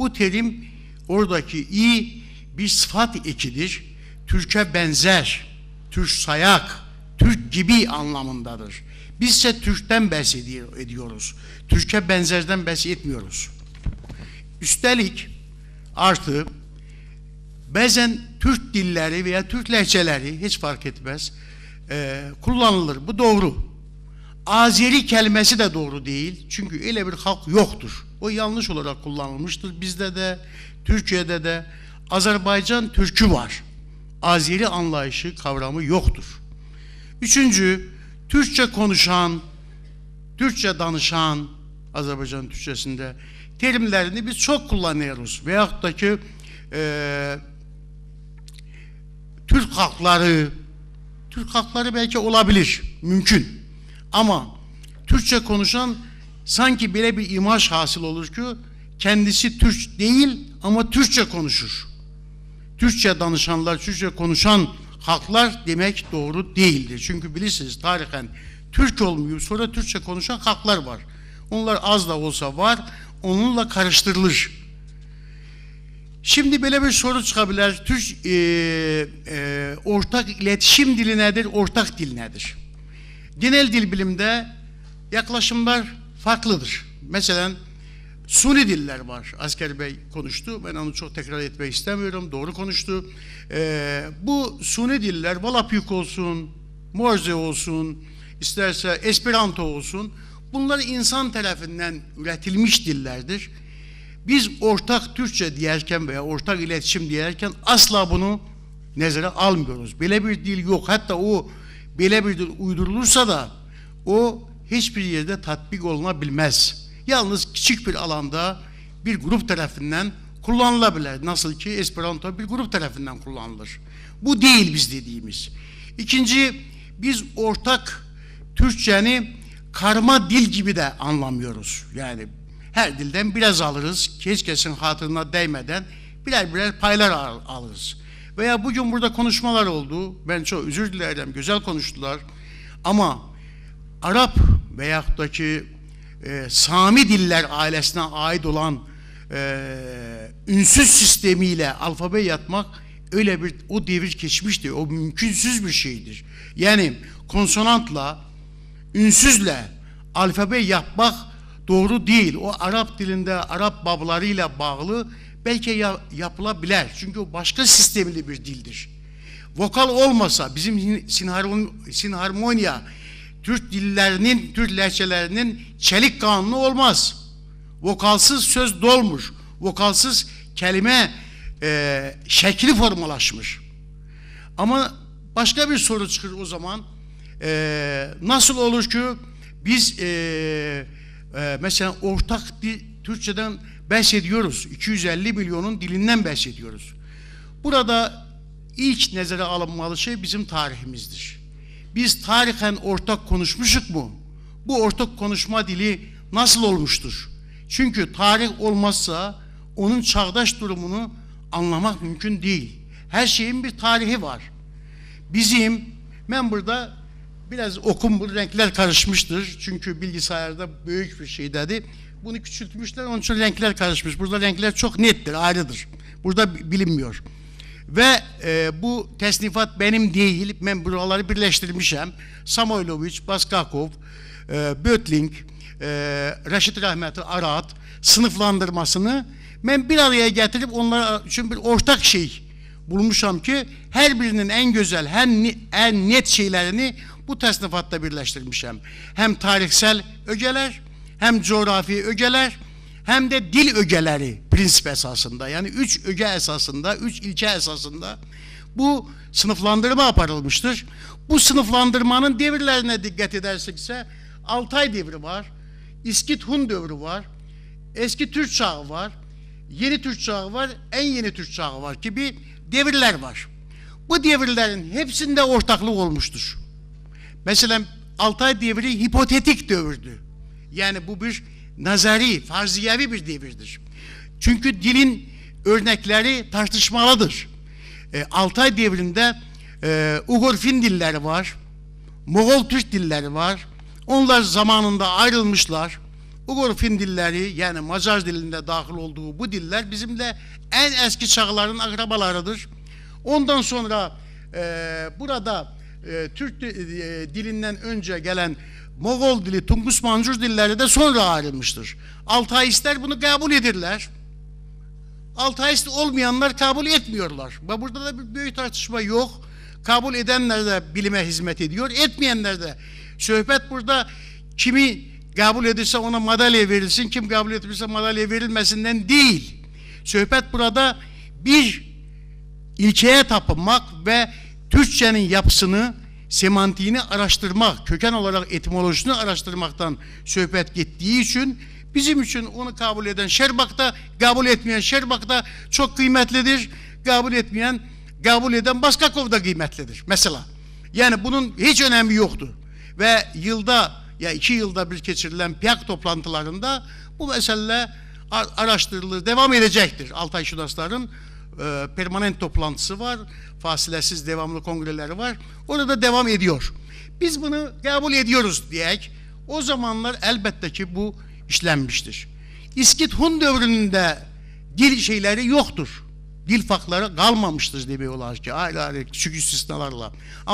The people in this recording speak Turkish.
Bu terim oradaki i bir sıfat ekidir. Türk'e benzer, Türk sayak, Türk gibi anlamındadır. Biz ise Türk'ten bahsediyor, ediyoruz. Türk'e benzerden bahsetmiyoruz. Üstelik artı bazen Türk dilleri veya Türk lehçeleri hiç fark etmez e, kullanılır. Bu doğru. Azeri kelimesi de doğru değil. Çünkü öyle bir halk yoktur. O yanlış olarak kullanılmıştır. Bizde de, Türkiye'de de Azerbaycan Türkü var. Azeri anlayışı, kavramı yoktur. Üçüncü, Türkçe konuşan, Türkçe danışan, Azerbaycan Türkçesinde terimlerini biz çok kullanıyoruz. Veyahut da ki e, Türk halkları, Türk halkları belki olabilir, mümkün. Ama Türkçe konuşan sanki böyle bir imaj hasıl olur ki kendisi Türk değil ama Türkçe konuşur. Türkçe danışanlar, Türkçe konuşan halklar demek doğru değildir. Çünkü bilirsiniz tarihen Türk olmuyor sonra Türkçe konuşan halklar var. Onlar az da olsa var, onunla karıştırılır. Şimdi böyle bir soru çıkabilir. Türk e, e, ortak iletişim dili nedir, ortak dil nedir? Genel dil bilimde yaklaşımlar farklıdır. Mesela suni diller var. Asker Bey konuştu. Ben onu çok tekrar etmek istemiyorum. Doğru konuştu. Ee, bu suni diller Volapük olsun, Morse olsun, isterse Esperanto olsun. Bunlar insan tarafından üretilmiş dillerdir. Biz ortak Türkçe diyerken veya ortak iletişim diyerken asla bunu nezere almıyoruz. Böyle bir dil yok. Hatta o dil uydurulursa da o hiçbir yerde tatbik olunabilmez. Yalnız küçük bir alanda bir grup tarafından kullanılabilir. Nasıl ki Esperanto bir grup tarafından kullanılır. Bu değil biz dediğimiz. İkinci, biz ortak Türkçeni karma dil gibi de anlamıyoruz. Yani her dilden biraz alırız. Hiç kesin hatırına değmeden birer birer paylar al- alırız. Veya bugün burada konuşmalar oldu. Ben çok özür dilerim. Güzel konuştular. Ama Arap veyahut da ki e, Sami diller ailesine ait olan e, ünsüz sistemiyle alfabe yatmak öyle bir o devir geçmişti. O mümkünsüz bir şeydir. Yani konsonantla ünsüzle alfabe yapmak doğru değil. O Arap dilinde Arap bablarıyla bağlı belki ya- yapılabilir. Çünkü o başka sistemli bir dildir. Vokal olmasa bizim sin- sinharmon- sinharmonia Türk dillerinin, Türk lehçelerinin çelik kanunu olmaz. Vokalsız söz dolmuş. Vokalsız kelime e, şekli formalaşmış. Ama başka bir soru çıkır o zaman. Ee, nasıl olur ki biz e, e, mesela ortak bir Türkçeden bahsediyoruz. 250 milyonun dilinden bahsediyoruz. Burada ilk nezere alınmalı şey bizim tarihimizdir. Biz tarihen ortak konuşmuşuk mu? Bu ortak konuşma dili nasıl olmuştur? Çünkü tarih olmazsa onun çağdaş durumunu anlamak mümkün değil. Her şeyin bir tarihi var. Bizim ben burada biraz okum renkler karışmıştır. Çünkü bilgisayarda büyük bir şey dedi. Bunu küçültmüşler onun için renkler karışmış. Burada renkler çok nettir, ayrıdır. Burada bi- bilinmiyor. Ve e, bu tesnifat benim değil. Ben buraları birleştirmişim. Samoylovic, Baskakov, e, Bötling, e, Reşit Rahmetli Arat sınıflandırmasını ben bir araya getirip onlara için bir ortak şey bulmuşam ki her birinin en güzel, en, en net şeylerini bu tesnifatta birleştirmişim. Hem tarihsel ögeler, hem coğrafi ögeler, hem de dil ögeleri prensip esasında. Yani üç öge esasında, üç ilke esasında bu sınıflandırma aparılmıştır. Bu sınıflandırmanın devirlerine dikkat edersekse Altay devri var, İskit Hun devri var, eski Türk çağı var, yeni Türk çağı var, en yeni Türk çağı var gibi devirler var. Bu devirlerin hepsinde ortaklık olmuştur. Mesela Altay devri hipotetik devirdi. Yani bu bir nazari, farziyevi bir devirdir. Çünkü dilin örnekleri tartışmalıdır. E, Altay devrinde e, Ugur Fin dilleri var, Moğol Türk dilleri var. Onlar zamanında ayrılmışlar. Ugorfin dilleri yani Macar dilinde dahil olduğu bu diller bizimle en eski çağların akrabalarıdır. Ondan sonra e, burada e, Türk e, dilinden önce gelen Moğol dili, Tungus Mancur dilleri de sonra ayrılmıştır. Altayistler bunu kabul edirler. Altayist olmayanlar kabul etmiyorlar. Burada da bir büyük tartışma yok. Kabul edenler de bilime hizmet ediyor. Etmeyenler de. Söhbet burada kimi kabul edilse ona madalya verilsin, kim kabul etmişse madalya verilmesinden değil. Söhbet burada bir ilkeye tapınmak ve Türkçenin yapısını, semantiğini araştırmak, köken olarak etimolojisini araştırmaktan söhbet gittiği için bizim için onu kabul eden Şerbak'ta, kabul etmeyen Şerbak'ta çok kıymetlidir. Kabul etmeyen, kabul eden Baskakov'da kıymetlidir mesela. Yani bunun hiç önemi yoktur. Ve yılda ya iki yılda bir geçirilen PİAK toplantılarında bu mesele ar- araştırılır, devam edecektir. Altay Şunasların e, permanent toplantısı var. Fasilesiz devamlı kongreleri var. Orada devam ediyor. Biz bunu kabul ediyoruz diyek. O zamanlar elbette ki bu işlenmiştir. İskit Hun devrinde dil şeyleri yoktur. Dil fakları kalmamıştır demek olar ki. Ayrı ayrı küçük istisnalarla.